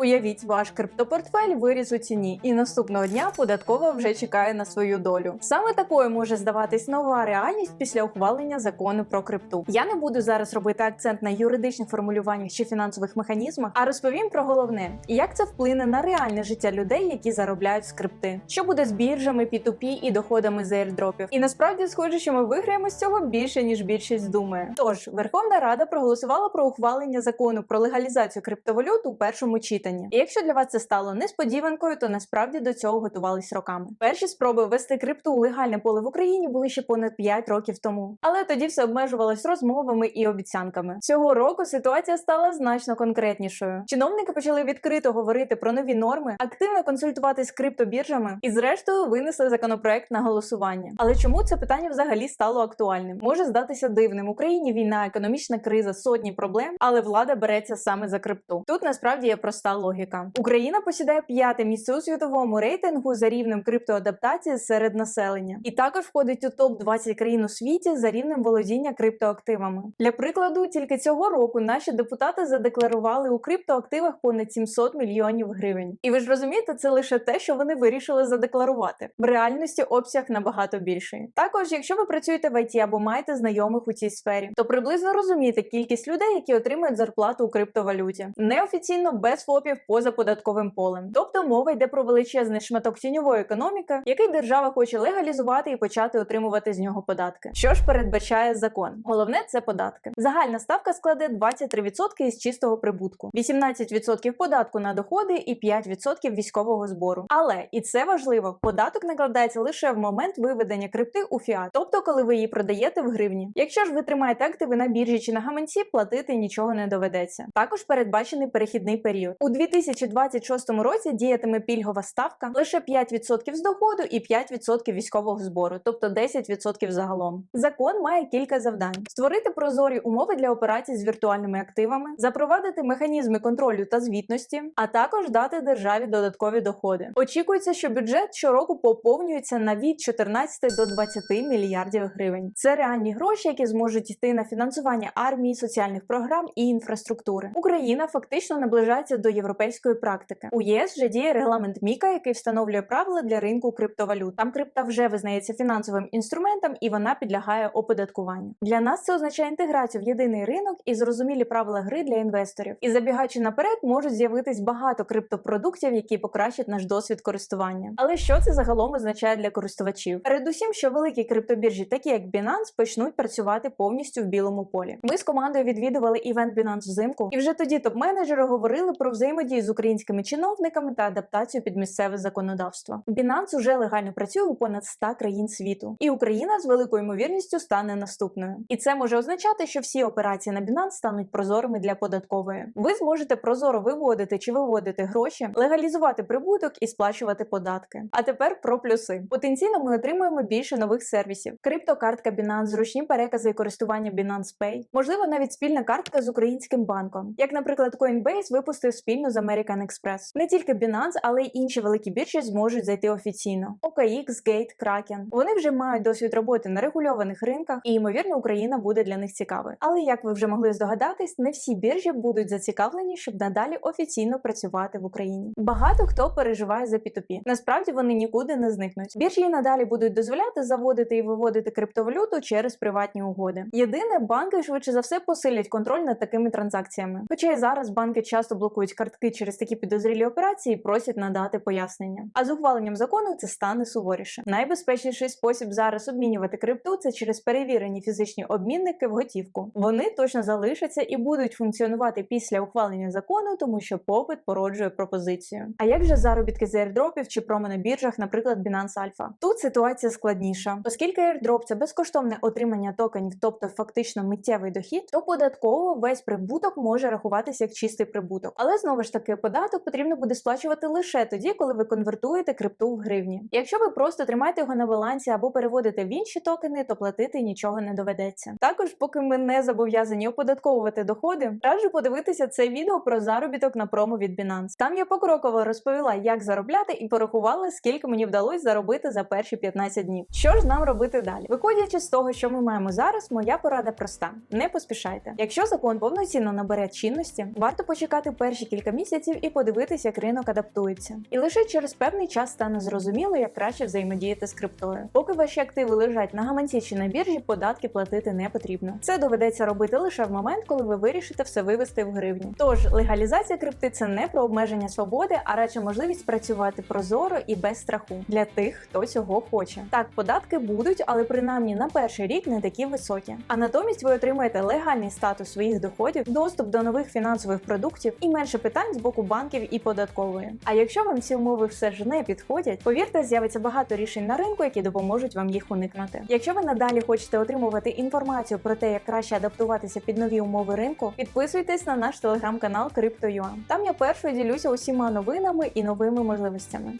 Уявіть, ваш криптопортфель виріс у ціні, і наступного дня податкова вже чекає на свою долю. Саме такою може здаватись нова реальність після ухвалення закону про крипту. Я не буду зараз робити акцент на юридичних формулюваннях чи фінансових механізмах, а розповім про головне, як це вплине на реальне життя людей, які заробляють з крипти. Що буде з біржами, P2P і доходами з аірдропів. І насправді схоже, що ми виграємо з цього більше ніж більшість думає. Тож Верховна Рада проголосувала про ухвалення закону про легалізацію криптовалют у першому читанні. І якщо для вас це стало несподіванкою, то насправді до цього готувались роками. Перші спроби ввести крипту у легальне поле в Україні були ще понад 5 років тому. Але тоді все обмежувалось розмовами і обіцянками. Цього року ситуація стала значно конкретнішою. Чиновники почали відкрито говорити про нові норми, активно консультуватись з криптобіржами і, зрештою, винесли законопроект на голосування. Але чому це питання взагалі стало актуальним? Може здатися дивним. Україні війна, економічна криза, сотні проблем, але влада береться саме за крипту. Тут насправді є проста логіка. Україна посідає п'яте місце у світовому рейтингу за рівнем криптоадаптації серед населення, і також входить у топ 20 країн у світі за рівнем володіння криптоактивами. Для прикладу, тільки цього року наші депутати задекларували у криптоактивах понад 700 мільйонів гривень. І ви ж розумієте, це лише те, що вони вирішили задекларувати. В реальності обсяг набагато більший. Також, якщо ви працюєте в ІТ або маєте знайомих у цій сфері, то приблизно розумієте кількість людей, які отримують зарплату у криптовалюті, неофіційно без ФОПів поза податковим полем. Тобто мова йде про величезний шматок тіньової економіки, який держава хоче легалізувати і почати отримувати з нього податки. Що ж передбачає закон? Головне це податки. Загальна ставка складе 23% із чистого прибутку, 18% податку на доходи і 5% військового збору. Але і це важливо, податок накладається лише в момент виведення крипти у фіат, тобто коли ви її продаєте в гривні. Якщо ж ви тримаєте активи на біржі чи на гаманці, платити нічого не доведеться. Також передбачений перехідний період. У 2026 році діятиме пільгова ставка лише 5% з доходу і 5% військового збору, тобто 10% загалом. Закон має кілька завдань: створити прозорі умови для операцій з віртуальними активами, запровадити механізми контролю та звітності, а також дати державі додаткові доходи. Очікується, що бюджет щороку поповнюється на від 14 до 20 мільярдів гривень. Це реальні гроші, які зможуть йти на фінансування армії, соціальних програм і інфраструктури. Україна фактично наближається до європейської практики. У ЄС вже діє регламент Міка, який встановлює правила для ринку криптовалют. Там крипта вже визнається фінансовим інструментом і вона підлягає оподаткуванню. Для нас це означає інтеграцію в єдиний ринок і зрозумілі правила гри для інвесторів. І забігаючи наперед, можуть з'явитись багато криптопродуктів, які покращать наш досвід користування. Але що це загалом означає для користувачів? Передусім, що великі криптобіржі, такі як Binance, почнуть працювати повністю в білому полі. Ми з командою відвідували івент Binance взимку, і вже тоді топ-менеджери говорили про взаємодію з українськими чиновниками та адаптацію під місцеве законодавство. Binance уже легально працює у понад 100 країн світу, і Україна з великою ймовірністю стане наступною. І це може означати, що всі операції на Binance стануть прозорими для податкової. Ви зможете прозоро виводити чи виводити гроші, легалізувати прибуток і сплачувати податки. А тепер про плюси. Потенційно ми отримуємо більше нових сервісів: криптокартка Binance, зручні перекази і користування Binance Pay, можливо, навіть спільна картка з українським банком, як, наприклад, Coinbase випустив спільно з American Express. Не тільки Binance, але й інші великі біржі зможуть зайти офіційно. OKX, Gate, Kraken. Вони вже мають досвід роботи на регульованих ринках, і ймовірно, Україна буде для них цікавою. Але як ви вже могли здогадатись, не всі біржі будуть зацікавлені, щоб надалі офіційно працювати в Україні. Багато хто переживає за P2P. Насправді вони нікуди не зникнуть. Біржі надалі будуть дозволяти заводити і виводити криптовалюту через приватні угоди. Єдине, банки швидше за все посилять контроль над такими транзакціями. Хоча й зараз банки часто блокують картки через такі підозрілі операції просять надати пояснення. А з ухваленням закону це стане суворіше. Найбезпечніший спосіб зараз обмінювати крипту це через перевірені фізичні обмінники в готівку. Вони точно залишаться і будуть функціонувати після ухвалення закону, тому що попит породжує пропозицію. А як же заробітки з airdropів чи промо біржах, наприклад, Binance Alpha? Тут ситуація складніша, оскільки airdrop – це безкоштовне отримання токенів, тобто фактично миттєвий дохід, то податково весь прибуток може рахуватися як чистий прибуток. Але знову ж таки, податок потрібно буде сплачувати лише тоді, коли ви конвертуєте крипту в гривні. Якщо ви просто тримаєте його на балансі або переводите в інші токени, то платити нічого не доведеться. Також, поки ми не зобов'язані оподатковувати доходи, раджу подивитися це відео про заробіток на промо від Binance. Там я покроково розповіла, як заробляти, і порахувала, скільки мені вдалося заробити за перші 15 днів. Що ж нам робити далі? Виходячи з того, що ми маємо зараз, моя порада проста: не поспішайте. Якщо закон повноцінно набере чинності, варто почекати перші кілька декілька місяців і подивитись, як ринок адаптується. І лише через певний час стане зрозуміло, як краще взаємодіяти з криптою. Поки ваші активи лежать на гаманці чи на біржі, податки платити не потрібно. Це доведеться робити лише в момент, коли ви вирішите все вивести в гривні. Тож легалізація крипти це не про обмеження свободи, а радше можливість працювати прозоро і без страху для тих, хто цього хоче. Так, податки будуть, але принаймні на перший рік не такі високі. А натомість ви отримаєте легальний статус своїх доходів, доступ до нових фінансових продуктів і менше питань з боку банків і податкової. А якщо вам ці умови все ж не підходять, повірте, з'явиться багато рішень на ринку, які допоможуть вам їх уникнути. Якщо ви надалі хочете отримувати інформацію про те, як краще адаптуватися під нові умови ринку, підписуйтесь на наш телеграм-канал Crypto.ua. Там я першою ділюся усіма новинами і новими можливостями.